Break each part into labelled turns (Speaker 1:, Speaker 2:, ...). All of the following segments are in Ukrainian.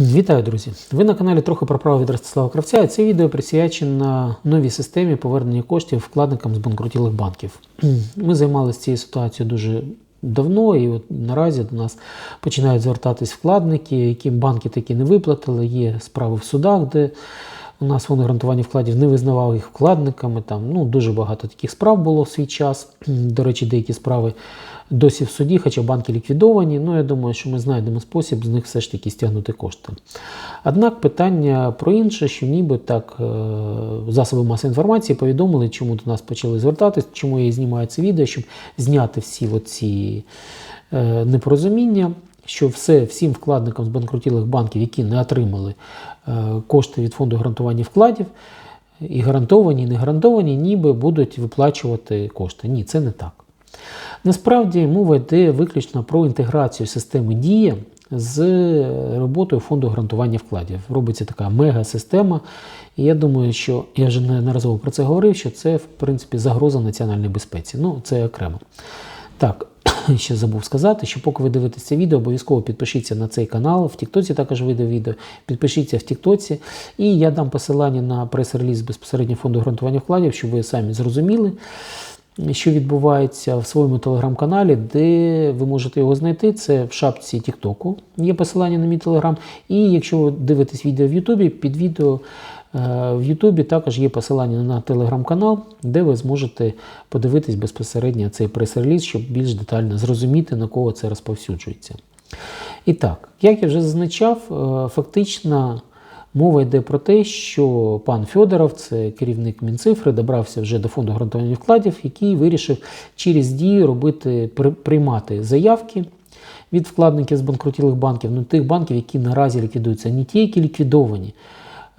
Speaker 1: Вітаю, друзі! Ви на каналі трохи про право від Ростислава Кравця. і Це відео присвячено новій системі повернення коштів вкладникам з банкрутілих банків. Ми займалися цією ситуацією дуже давно, і от наразі до нас починають звертатись вкладники, яким банки такі не виплатили. Є справи в судах, де у нас фонд гарантування вкладів не визнавав їх вкладниками. Там ну, дуже багато таких справ було в свій час. До речі, деякі справи досі в суді, хоча банки ліквідовані. Ну, я думаю, що ми знайдемо спосіб з них все ж таки стягнути кошти. Однак питання про інше, що ніби так е, засоби масової інформації повідомили, чому до нас почали звертатись, чому я знімаю це відео, щоб зняти всі оці е, непорозуміння. Що все всім вкладникам з банкрутілих банків, які не отримали е, кошти від фонду гарантування вкладів, і гарантовані, і не гарантовані, ніби будуть виплачувати кошти. Ні, це не так. Насправді мова йде виключно про інтеграцію системи Дія з роботою фонду гарантування вкладів. Робиться така мега-система. І я думаю, що я вже неодноразово про це говорив, що це, в принципі, загроза національній безпеці. Ну, це окремо. Так, ще забув сказати, що поки ви дивитесь це відео, обов'язково підпишіться на цей канал. В Тіктоці також вийде відео. Підпишіться в Тіктоці. І я дам посилання на прес-реліз безпосередньо фонду гарантування вкладів, щоб ви самі зрозуміли що відбувається в своєму телеграм-каналі, де ви можете його знайти. Це в шапці Тіктоку. Є посилання на мій телеграм. І якщо ви дивитесь відео в Ютубі, під відео в Ютубі також є посилання на телеграм-канал, де ви зможете подивитись безпосередньо цей прес-реліз, щоб більш детально зрозуміти, на кого це розповсюджується. І так, як я вже зазначав, е, фактично. Мова йде про те, що пан Федоров, це керівник Мінцифри, добрався вже до фонду гарантування вкладів, який вирішив через дію робити, приймати заявки від вкладників з банкрутілих банків, ну тих банків, які наразі ліквідуються, не ті, які ліквідовані.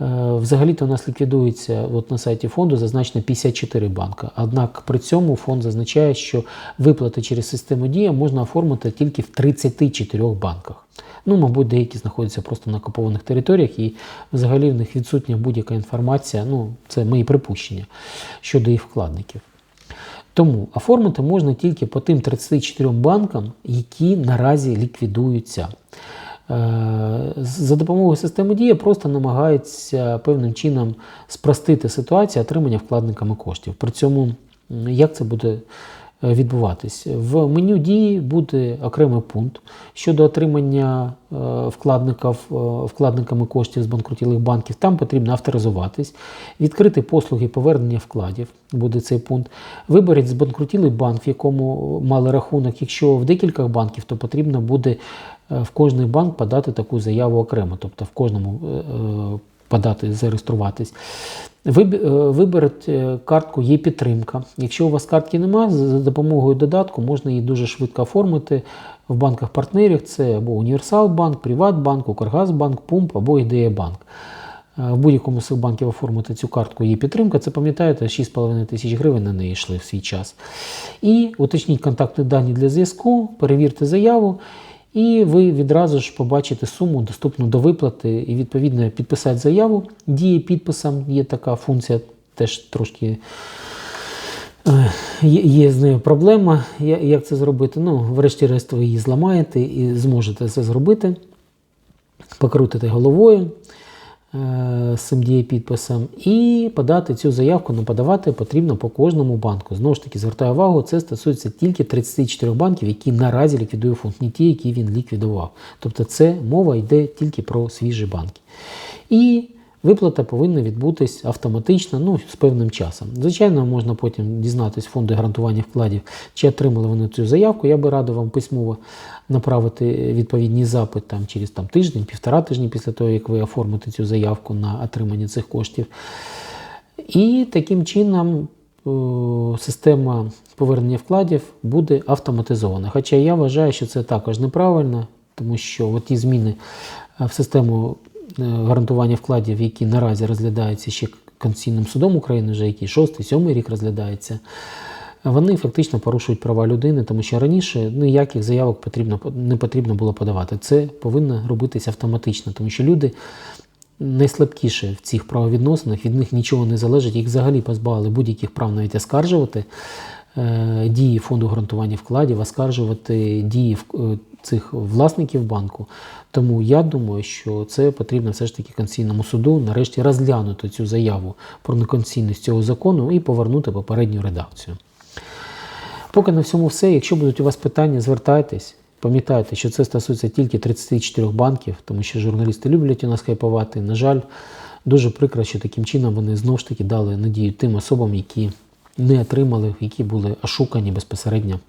Speaker 1: Е, взагалі-то у нас ліквідується от на сайті фонду зазначено 54 банка. Однак при цьому фонд зазначає, що виплати через систему Дія можна оформити тільки в 34 банках. Ну, мабуть, деякі знаходяться просто на окупованих територіях, і взагалі в них відсутня будь-яка інформація. Ну, це мої припущення щодо їх вкладників. Тому оформити можна тільки по тим 34 банкам, які наразі ліквідуються. Е, за допомогою системи Дія просто намагається певним чином спростити ситуацію отримання вкладниками коштів. При цьому як це буде відбуватись. В меню дії буде окремий пункт щодо отримання е, вкладників, е, вкладниками коштів з банкрутілих банків. Там потрібно авторизуватись, відкрити послуги повернення вкладів. Буде цей пункт. Виберіть збанкрутілий банк, в якому мали рахунок. Якщо в декілька банків, то потрібно буде в кожний банк подати таку заяву окремо, тобто в кожному подати, зареєструватись. Ви е, виберете картку є підтримка. Якщо у вас картки немає, за допомогою додатку можна її дуже швидко оформити в банках партнерів. Це або Універсалбанк, Приватбанк, Укргазбанк, Пумп або Ідеябанк. Е, в будь-якому з цих банків оформити цю картку є підтримка. Це пам'ятаєте, 6,5 тисяч гривень на неї йшли в свій час. І уточніть контактні дані для зв'язку, перевірте заяву. І ви відразу ж побачите суму, доступну до виплати, і відповідно підписати заяву. Діє підписом, є така функція, теж трошки є, є з нею проблема. Як це зробити? Ну, врешті-решт, ви її зламаєте і зможете це зробити, покрутити головою. Е, з цим дієпідписом і подати цю заявку, ну подавати потрібно по кожному банку. Знову ж таки, звертаю увагу, це стосується тільки 34 банків, які наразі ліквідує фонд, не ті, які він ліквідував. Тобто це мова йде тільки про свіжі банки. І Виплата повинна відбутись автоматично, ну, з певним часом. Звичайно, можна потім дізнатися фонди гарантування вкладів, чи отримали вони цю заявку. Я би радив вам письмово направити відповідний запит там, через там, тиждень, півтора тижні після того, як ви оформите цю заявку на отримання цих коштів. І таким чином система повернення вкладів буде автоматизована. Хоча я вважаю, що це також неправильно, тому що ті зміни в систему Е, гарантування вкладів, які наразі розглядаються ще Конституційним судом України, вже який шостий, сьомий рік розглядається, вони фактично порушують права людини, тому що раніше ніяких заявок потрібно, не потрібно було подавати. Це повинно робитися автоматично, тому що люди найслабкіше в цих правовідносинах, від них нічого не залежить, їх взагалі позбавили будь-яких прав навіть оскаржувати е, дії фонду гарантування вкладів, оскаржувати дії е, цих власників банку. Тому я думаю, що це потрібно все ж таки Конституційному суду нарешті розглянути цю заяву про неконституційність цього закону і повернути попередню редакцію. Поки на всьому все. Якщо будуть у вас питання, звертайтесь. Пам'ятайте, що це стосується тільки 34 банків, тому що журналісти люблять у нас хайпувати. На жаль, дуже прикро, що таким чином вони знову ж таки дали надію тим особам, які не отримали, які були ошукані безпосередньо.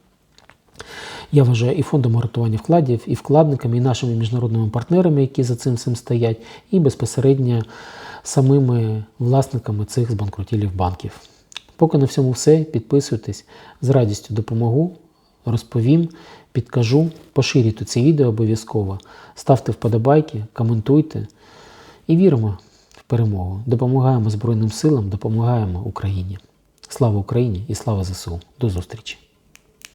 Speaker 1: Я вважаю і фондом гарантування вкладів, і вкладниками, і нашими міжнародними партнерами, які за цим всім стоять, і безпосередньо самими власниками цих збанкрутілів банків. Поки на всьому все. Підписуйтесь, з радістю допомогу, розповім, підкажу, поширюйте це відео обов'язково, ставте вподобайки, коментуйте і віримо в перемогу. Допомагаємо Збройним силам, допомагаємо Україні. Слава Україні і слава ЗСУ. До зустрічі!